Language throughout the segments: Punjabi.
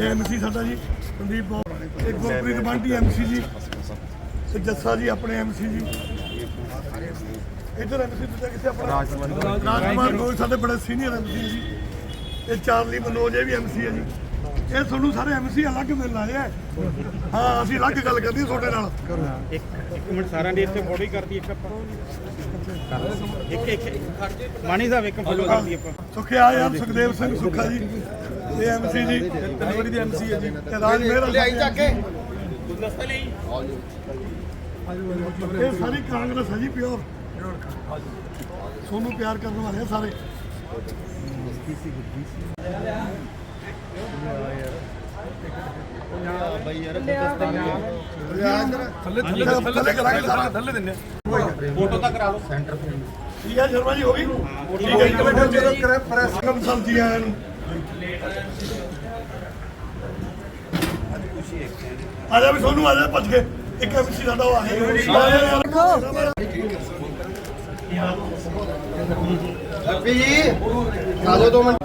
ਐਮਸੀ ਸਾਡਾ ਜੀ, ਸੰਦੀਪ ਬਾਬੂ ਇੱਕ ਗੁਰਪ੍ਰੀਤ ਬੰਟੀ ਐਮਸੀ ਜੀ, ਤੇ ਜੱਸਾ ਜੀ ਆਪਣੇ ਐਮਸੀ ਜੀ। ਇਧਰ ਐਮਸੀ ਦੂਜਾ ਕਿੱਥੇ ਆਪਣਾ ਰਾਜਕੁਮਾਰ ਗੋਇਲ ਸਾਡੇ ਬੜੇ ਸੀਨੀਅਰ ਐਮਸੀ ਜੀ। ਇਹ ਚਾਰਲੀ ਮਨੋਜ, ਇਹ ਵੀ ਐਮਸੀ ਹੈ ਜੀ। ਇਹ ਤੁਹਾਨੂੰ ਸਾਰੇ ਐਮਸੀ ਅਲੱਗ ਮਿਲਣ ਆਏ ਆ। ਹਾਂ ਅਸੀਂ ਅਲੱਗ ਗੱਲ ਕਰਨੀ ਹੈ ਤੁਹਾਡੇ ਨਾਲ। ਇੱਕ ਇੱਕ ਮਿੰਟ ਸਾਰਿਆਂ ਦੀ ਇੱਥੇ ਫੋਟੋ ਹੀ ਕਰਦੀ ਇੱਕ ਆਪਾਂ। ਇੱਕ ਇੱਕ। ਮਾਨੀ ਸਾਹਿਬ ਇੱਕ ਫੋਟੋ ਕਰਦੀ ਆਪਾਂ। ਸੁਖਿਆ ਯਾਰ ਸੁਖਦੇਵ ਸਿੰਘ ਸੁੱਖਾ ਜੀ। ਇਹ ਐਮਸੀ ਜੀ। ਤਨਵਰੀ ਦੀ ਐਮਸੀ ਹੈ ਜੀ। ਤੇ ਰਾਜ ਮੇਰਾ ਲਿਆਈ ਚੱਕ ਕੇ। ਇਹ ਸਾਰੀ ਕਾਂਗਰਸ ਹੈ ਜੀ ਪਿਓਰ। ਸੋਨੂੰ ਪਿਆਰ ਕਰਨ ਵਾਲੇ ਆ ਸਾਰੇ ਥੱਲੇ ਥੱਲੇ ਥੱਲੇ ਕਰਾਂਗੇ ਸਾਰਾ ਥੱਲੇ ਦਿੰਨੇ ਫੋਟੋ ਤਾਂ ਕਰਾ ਲਓ ਠੀਕ ਹੈ ਸ਼ਰਮਾ ਜੀ ਹੋ ਗਈ ਠੀਕ ਹੈ ਇੱਕ ਮਿੰਟ ਜਦੋਂ ਕਰੇ ਪ੍ਰੈਸ ਕਮ ਸੰਤੀ ਆਇਆ ਨੂੰ ਆ ਜਾ ਵੀ ਸੋਨੂੰ ਆ ਜਾ ਭੱਜ ਕੇ ਇੱਕ ਐਮਸੀ ਸਾਡਾ ਉਹ ਆ ਗਿਆ ਹੈਪੀ ਜੀ ਆ ਜਾਓ ਦੋ ਮਿੰਟ।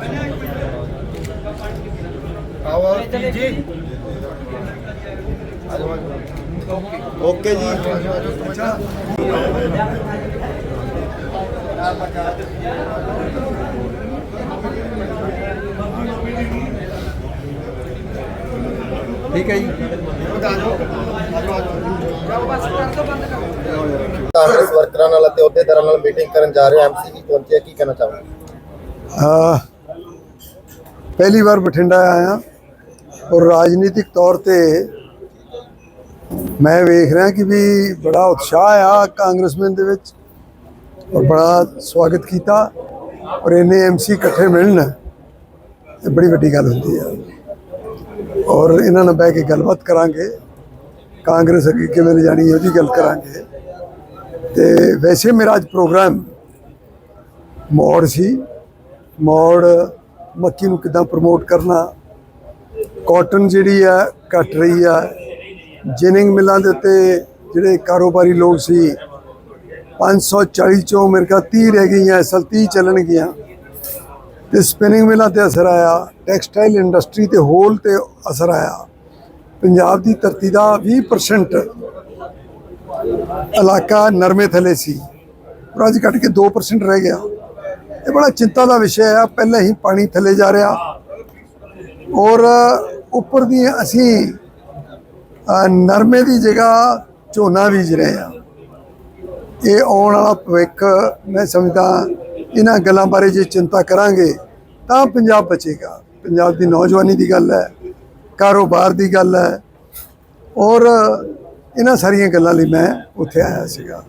ਆਓ ਆਓ ਜੀ? ਓਕੇ ਜੀ। ਠੀਕ ਹੈ ਜੀ। ਕਾਂਗਰਸ ਵਰਕਰਾਂ ਨਾਲ ਅਤੇ ਅਹੁਦੇਦਾਰਾਂ ਨਾਲ ਮੀਟਿੰਗ ਕਰਨ ਜਾ ਰਹੇ ਐਮਸੀ ਜੀ ਪਹੁੰਚਿਆ ਕੀ ਕਹਿਣਾ ਚਾਹੁੰਦੇ ਅਹ ਪਹਿਲੀ ਵਾਰ ਬਠਿੰਡਾ ਆਇਆ ਔਰ ਰਾਜਨੀਤਿਕ ਤੌਰ ਤੇ ਮੈਂ ਵੇਖ ਰਿਹਾ ਕਿ ਵੀ ਬੜਾ ਉਤਸ਼ਾਹ ਆ ਕਾਂਗਰਸਮੈਨ ਦੇ ਵਿੱਚ ਔਰ ਬੜਾ ਸਵਾਗਤ ਕੀਤਾ ਔਰ ਇਹਨੇ ਐਮਸੀ ਇਕੱਠੇ ਮਿਲਣ, ਇਹ ਬੜੀ ਵੱਡੀ ਗੱਲ ਹੁੰਦੀ ਆ। ਔਰ ਇਹਨਾਂ ਨਾਲ ਬਹਿ ਕੇ ਗੱਲਬਾਤ ਕਰਾਂਗੇ, ਕਾਂਗਰਸ ਅੱਗੇ ਕਿਵੇਂ ਲਿਜਾਣੀ ਉਹਦੀ ਗੱਲ ਕਰਾਂਗੇ। ਤੇ ਵੈਸੇ ਮੇਰਾ ਅੱਜ ਪ੍ਰੋਗਰਾਮ ਮੋੜ ਸੀ, ਮੋੜ ਮੱਕੀ ਨੂੰ ਕਿਦਾਂ ਪ੍ਰਮੋਟ ਕਰਨਾ? ਕਾਟਨ ਜਿਹੜੀ ਆ, ਘਟ ਰਹੀ ਆ। ਜਿਨਿੰਗ ਮਿਲਾਂ ਦੇ ਉੱਤੇ ਜਿਹੜੇ ਕਾਰੋਬਾਰੀ ਲੋਕ ਸੀ 540 ਚੋਂ ਮੇਰੇ ਖਿਆਲ 30 ਰਹਿ ਗਈਆਂ ਅਸਲ 30 ਚੱਲਣਗੀਆਂ। ਤੇ ਸਪਿਨਿੰਗ ਮਿਲਾਂ ਤੇ ਅਸਰ ਆਇਆ ਟੈਕਸਟਾਈਲ ਇੰਡਸਟਰੀ ਤੇ ਹੋਲ ਤੇ ਅਸਰ ਆਇਆ। ਪੰਜਾਬ ਦੀ ਧਰਤੀ ਦਾ 20% ਇਲਾਕਾ ਨਰਮੇ ਥਲੇ ਸੀ, ਪਰ ਅੱਜ ਘਟ ਕੇ 2% ਰਹਿ ਗਿਆ। ਇਹ ਬੜਾ ਚਿੰਤਾ ਦਾ ਵਿਸ਼ਾ ਹੈ। ਪਹਿਲਾਂ ਹੀ ਪਾਣੀ ਥੱਲੇ ਜਾ ਰਿਹਾ। ਔਰ ਉੱਪਰ ਦੀ ਅਸੀਂ ਨਰਮੇ ਦੀ ਜਗ੍ਹਾ ਝੋਨਾ ਬੀਜ ਰਹੇ ਆ ਇਹ ਆਉਣ ਵਾਲਾ ਭਵਿੱਖ ਮੈਂ ਸਮਝਦਾ ਇਹਨਾਂ ਗੱਲਾਂ ਬਾਰੇ ਜੇ ਚਿੰਤਾ ਕਰਾਂਗੇ ਤਾਂ ਪੰਜਾਬ ਬਚੇਗਾ। ਪੰਜਾਬ ਦੀ ਨੌਜਵਾਨੀ ਦੀ ਗੱਲ ਹੈ, ਕਾਰੋਬਾਰ ਦੀ ਗੱਲ ਹੈ। ਔਰ ਇਹਨਾਂ ਸਾਰੀਆਂ ਗੱਲਾਂ ਲਈ ਮੈਂ ਉੱਥੇ ਆਇਆ ਸੀਗਾ।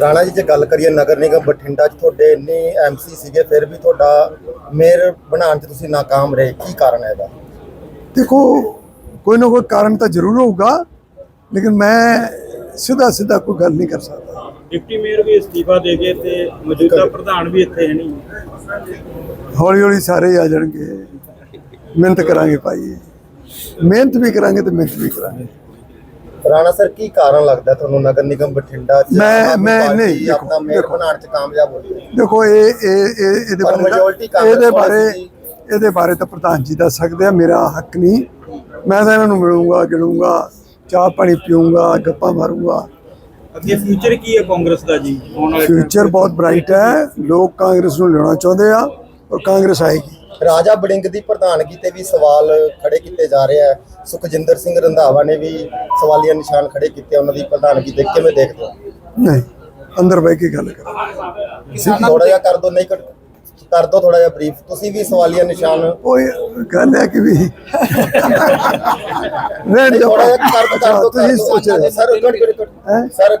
ਰਾਣਾ ਜੀ ਜੇ ਗੱਲ ਕਰੀਏ ਨਗਰ ਨਿਗਮ ਬਠਿੰਡਾ 'ਚ ਤੁਹਾਡੇ ਇੰਨੇ ਐਮਸੀ ਸੀਗੇ ਫਿਰ ਵੀ ਤੁਹਾਡਾ ਮੇਅਰ ਬਣਾਉਣ 'ਚ ਤੁਸੀਂ ਨਾਕਾਮ ਰਹੇ। ਕੀ ਕਾਰਨ ਹੈ ਇਹਦਾ? ਦੇਖੋ ਕੋਈ ਨਾ ਕੋਈ ਕਾਰਨ ਤਾਂ ਜ਼ਰੂਰ ਹੋਊਗਾ ਲੇਕਿਨ ਮੈਂ ਸਿੱਧਾ ਸਿੱਧਾ ਕੋਈ ਗੱਲ ਨਹੀਂ ਕਰ ਸਕਦਾ। ਡਿਪਟੀ ਮੇਅਰ ਵੀ ਅਸਤੀਫਾ ਦੇ ਗਏ ਤੇ ਮੌਜੂਦਾ ਪ੍ਰਧਾਨ ਵੀ ਇੱਥੇ ਹੈ ਨਹੀਂ ਹੌਲੀ ਹੌਲੀ ਸਾਰੇ ਆ ਜਾਣਗੇ। ਮਿਹਨਤ ਕਰਾਂਗੇ ਭਾਈ। ਮਿਹਨਤ ਵੀ ਕਰਾਂਗੇ ਤੇ ਮਿਹਨਤ ਵੀ ਕਰਾਂਗੇ। ਰਾਣਾ ਸਰ ਕੀ ਕਾਰਨ ਲੱਗਦਾ ਤੁਹਾਨੂੰ ਨਗਰ ਨਿਗਮ ਬਠਿੰਡਾ 'ਚ ਮੈਂ- ਆਮ ਆਦਮੀ ਮੈਂ ਪਾਰਟੀ ਨਹੀਂ, ਦੇਖੋ, ਆਪਣਾ ਮੇਅਰ ਦੇਖੋ। ਬਣਾਉਣ 'ਚ ਕਾਮਯਾਬ ਹੋਈ ਹੈ? ਦੇਖੋ ਇਹ ਇਹ ਇਹ ਇਹਦੇ ਪਰ ਬਾਰੇ ਤਾਂ- majority ਕਾਂਗਰਸ ਇਹਦੇ ਵਾਲੀ ਬਾਰੇ ਸੀ। ਇਹਦੇ ਬਾਰੇ ਤਾਂ ਪ੍ਰਧਾਨ ਜੀ ਦੱਸ ਸਕਦੇ ਆ ਮੇਰਾ ਹੱਕ ਨਹੀਂ। ਮੈਂ ਤਾਂ ਇਹਨਾਂ ਨੂੰ ਮਿਲੂੰਗਾ ਗਿਲੂੰਗਾ ਚਾਹ ਪਾਣੀ ਪੀਊਂਗਾ ਗੱਪਾਂ ਮਾਰੂੰਗਾ। ਅੱਗੇ ਫਿਊਚਰ ਕੀ ਹੈ ਕਾਂਗਰਸ ਦਾ ਜੀ? ਆਉਣ ਵਾਲੇ ਫਿਊਚਰ ਬਹੁਤ ਬ੍ਰਾਈਟ ਹੈ। ਲੋਕ ਕਾਂਗਰਸ ਨੂੰ ਲਿਆਉਣਾ ਚਾਹੁੰਦੇ ਆ। ਔਰ ਕਾਂਗਰਸ ਆਏਗੀ। ਰਾਜਾ ਬੜਿੰਗ ਦੀ ਪ੍ਰਧਾਨਗੀ ਤੇ ਵੀ ਸਵਾਲ ਖੜੇ ਕੀਤੇ ਜਾ ਰਹੇ ਆ। ਸੁਖਜਿੰਦਰ ਸਿੰਘ ਰੰਧਾਵਾ ਨੇ ਵੀ ਸਵਾਲੀਆ ਨਿਸ਼ਾਨ ਖੜੇ ਕੀਤੇ ਉਹਨਾਂ ਦੀ ਪ੍ਰਧਾਨਗੀ ਤੇ ਕਿਵੇਂ ਦੇਖਦੇ। ਹੋ ਨਹੀਂ ਅੰਦਰ ਬਹਿ ਕੇ ਗੱਲ ਕਰਾਂਗੇ ਥੋੜਾ ਜਿਹਾ ਕਰ ਦੋ ਨਹੀਂ ਕਰ- ਕਰ ਦੋ ਥੋੜਾ ਜਿਹਾ ਬਰੀਫ। ਤੁਸੀਂ ਵੀ ਸਵਾਲੀਆ ਨਿਸ਼ਾਨ ਉਹ ਗੱਲ ਹੈ ਕਿ ਵੀ ਰਹਿਣ ਦਿਓ ਥੋੜਾ ਜਿਹਾ ਕਰ ਦੋ ਕਰ ਦੋ ਤੁਸੀਂ ਸੋਚ। ਸਰ? ਸਰ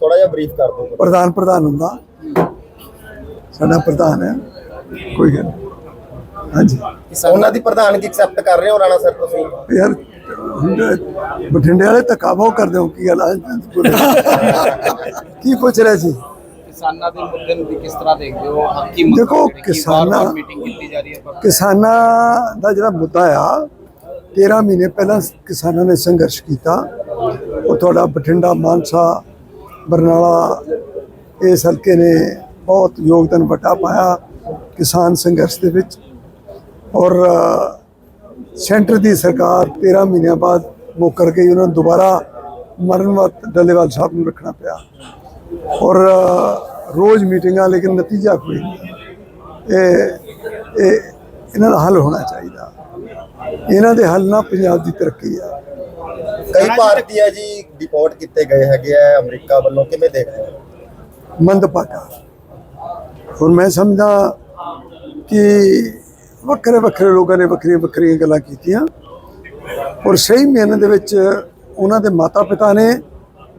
ਥੋੜਾ ਜਿਹਾ ਬਰੀਫ ਕਰ ਦੋ। ਪ੍ਰਧਾਨ ਪ੍ਰਧਾਨ ਹੁੰਦਾ। ਸਾਡਾ ਪ੍ਰਧਾਨ ਹੈ। ਕੋਈ ਗੱਲ ਨਹੀਂ। ਹਾਂਜੀ। ਉਹਨਾਂ ਦੀ ਪ੍ਰਧਾਨਗੀ ਐਕਸੈਪਟ ਕਰ ਰਹੇ ਹੋ ਰਾਣਾ ਸਰ ਤੁਸੀਂ? ਯਾਰ ਹੁਣ ਬਠਿੰਡੇ ਵਾਲੇ ਧੱਕਾ ਬਹੁ ਕਰਦੇ ਹੋ ਕੀ ਗੱਲ ਆ? ਕੀ ਪੁੱਛ ਰਹੇ ਸੀ? ਕਿਸਾਨਾਂ ਦੇ ਮੁੱਦੇ ਨੂੰ ਵੀ ਕਿਸ ਤਰ੍ਹਾਂ ਦੇਖਦੇ ਹੋ? ਹੱਕੀ ਮੁੱਦੇ ਦੇਖੋ, ਜਿਹੜੇ ਕਿ ਕਿਸਾਨਾਂ- ਵਾਰ-ਵਾਰ ਮੀਟਿੰਗ ਕੀਤੀ ਜਾ ਰਹੀ ਹੈ ਪਰ ਕਿਸਾਨਾਂ ਦਾ ਜਿਹੜਾ ਮੁੱਦਾ ਆ 13 ਮਹੀਨੇ ਪਹਿਲਾਂ ਕਿਸਾਨਾਂ ਨੇ ਸੰਘਰਸ਼ ਕੀਤਾ। ਉਹ ਤੁਹਾਡਾ ਬਠਿੰਡਾ ਮਾਨਸਾ ਬਰਨਾਲਾ ਇਸ ਹਲਕੇ ਨੇ ਬਹੁਤ ਯੋਗਦਾਨ ਵੱਡਾ ਪਾਇਆ। ਕਿਸਾਨ ਸੰਘਰਸ਼ ਦੇ ਵਿੱਚ। ਔਰ ਸੈਂਟਰ ਦੀ ਸਰਕਾਰ 13 ਮਹੀਨਿਆਂ ਬਾਅਦ ਮੁੱਕਰ ਗਈ ਉਹਨਾਂ ਨੂੰ ਦੁਬਾਰਾ ਮਰਨ ਵਕਤ ਡੱਲੇਵਾਲ ਸਾਹਿਬ ਨੂੰ ਰੱਖਣਾ ਪਿਆ। ਔਰ ਰੋਜ਼ ਮੀਟਿੰਗਾਂ ਲੇਕਿਨ ਨਤੀਜਾ ਕੋਈ ਨਹੀਂ। ਇਹ ਇਹ ਇਹਨਾਂ ਦਾ ਹੱਲ ਹੋਣਾ ਚਾਹੀਦਾ। ਇਹਨਾਂ ਦੇ ਹੱਲ ਨਾਲ ਪੰਜਾਬ ਦੀ ਤਰੱਕੀ ਆ। ਕਈ ਭਾਰਤੀ ਆ ਜੀ ਡਿਪੋਰਟ ਕੀਤੇ ਗਏ ਹੈਗੇ ਆ ਅਮਰੀਕਾ ਵੱਲੋਂ ਕਿਵੇਂ ਦੇਖਦੇ ਮੰਦਭਾਗਾ। ਹੁਣ ਮੈਂ ਸਮਝਦਾ ਕਿ ਵੱਖਰੇ ਵੱਖਰੇ ਲੋਕਾਂ ਨੇ ਵੱਖਰੀਆਂ ਵੱਖਰੀਆਂ ਗੱਲਾਂ ਕੀਤੀਆਂ। ਔਰ ਸਹੀ ਮਹੀਨੇ ਦੇ ਵਿੱਚ ਉਹਨਾਂ ਦੇ ਮਾਤਾ ਪਿਤਾ ਨੇ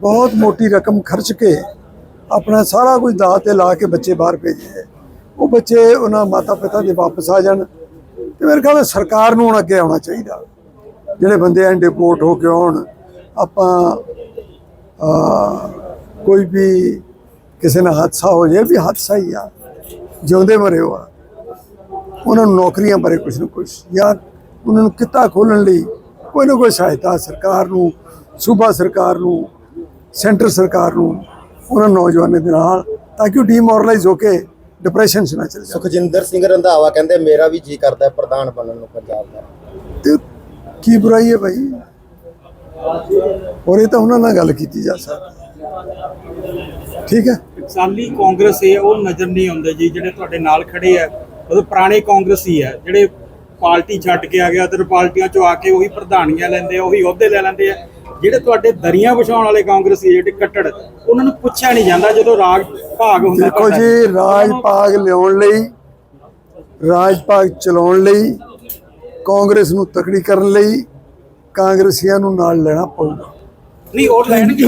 ਬਹੁਤ ਮੋਟੀ ਰਕਮ ਖਰਚ ਕੇ ਆਪਣਾ ਸਾਰਾ ਕੁਝ ਦਾਅ ਤੇ ਲਾ ਕੇ ਬੱਚੇ ਬਾਹਰ ਭੇਜੇ ਉਹ ਬੱਚੇ ਉਹਨਾਂ ਮਾਤਾ ਪਿਤਾ ਦੇ ਵਾਪਸ ਆ ਜਾਣ ਤੇ ਮੇਰੇ ਖਿਆਲ ਸਰਕਾਰ ਨੂੰ ਹੁਣ ਅੱਗੇ ਆਉਣਾ ਚਾਹੀਦਾ। ਜਿਹੜੇ ਬੰਦੇ ਐਂ ਡਿਪੋਰਟ ਹੋ ਕੇ ਆਉਣ, ਆਪਾਂ ਕੋਈ ਵੀ ਕਿਸੇ ਨਾਲ ਹਾਦਸਾ ਹੋ ਜਾਏ ਵੀ ਹਾਦਸਾ ਹੀ ਆ। ਜਿਉਂਦੇ ਮਰੇ ਹੋ ਆ। ਉਹਨਾਂ ਨੂੰ ਨੌਕਰੀਆਂ ਬਾਰੇ ਕੁਝ ਨਾ ਕੁਝ ਜਾਂ ਉਹਨਾਂ ਨੂੰ ਕਿੱਤਾ ਖੋਲਣ ਲਈ ਕੋਈ ਨਾ ਕੋਈ ਸਹਾਇਤਾ ਸਰਕਾਰ ਨੂੰ ਸੂਬਾ ਸਰਕਾਰ ਨੂੰ ਸੈਂਟਰ ਸਰਕਾਰ ਨੂੰ ਉਹਨਾਂ ਨੌਜਵਾਨਾਂ ਦੇ ਨਾਲ ਤਾਂ ਕਿ ਉਹ ਡੀਮੋਰਲਾਈਜ਼ ਹੋ ਕੇ ਡਿਪਰੈਸ਼ਨ 'ਚ ਨਾ ਚਲੇ ਜਾਣ। ਸੁਖਜਿੰਦਰ ਸਿੰਘ ਰੰਧਾਵਾ ਕਹਿੰਦੇ ਮੇਰਾ ਵੀ ਜੀ ਕਰਦਾ ਹੈ ਪ੍ਰਧਾਨ ਬਣਨ ਨੂੰ ਪੰਜਾਬ ਦਾ। ਤੇ ਕੀ ਬੁਰਾਈ ਹੈ ਭਾਈ? ਔਰ ਇਹ ਤਾਂ ਉਹਨਾਂ ਨਾਲ ਗੱਲ ਕੀਤੀ ਜਾ ਸਕਦੀ ਠੀਕ ਹੈ? ਟਕਸਾਲੀ ਕਾਂਗਰਸ ਹੈ ਉਹ ਨਜ਼ਰ ਨਹੀਂ ਆਉਂਦੇ ਜੀ ਜਿਹੜੇ ਤੁਹਾਡੇ ਨਾਲ ਖੜੇ ਆ। ਉਹ ਪੁਰਾਣੇ ਕਾਂਗਰਸੀ ਹੈ ਜਿਹੜੇ ਪਾਰਟੀ ਛੱਡ ਕੇ ਆ ਗਿਆ ਤੇ ਪਾਰਟੀਆਂ ਚੋਂ ਆ ਕੇ ਉਹੀ ਪ੍ਰਧਾਨੀਆਂ ਲੈਂਦੇ ਆ ਉਹੀ ਅਹੁਦੇ ਲੈ ਲੈਂਦੇ ਆ। ਜਿਹੜੇ ਤੁਹਾਡੇ ਦਰੀਆਂ ਵਿਛਾਉਣ ਵਾਲੇ ਕਾਂਗਰਸੀ ਜਿਹੜੇ ਕੱਟੜ ਉਹਨਾਂ ਨੂੰ ਪੁੱਛਿਆ ਨਹੀਂ ਜਾਂਦਾ ਜਦੋਂ ਰਾਗ ਭਾਗ ਹੁੰਦਾ ਦੇਖੋ। ਜੀ ਰਾਜ ਭਾਗ ਲਿਆਉਣ ਲਈ ਰਾਜ ਭਾਗ ਚਲਾਉਣ ਲਈ ਕਾਂਗਰਸ ਨੂੰ ਤਕੜੀ ਕਰਨ ਲਈ ਕਾਂਗਰਸੀਆਂ ਨੂੰ ਨਾਲ ਲੈਣਾ ਪਊਗਾ। ਨਹੀਂ ਉਹ ਲੈਣਗੇ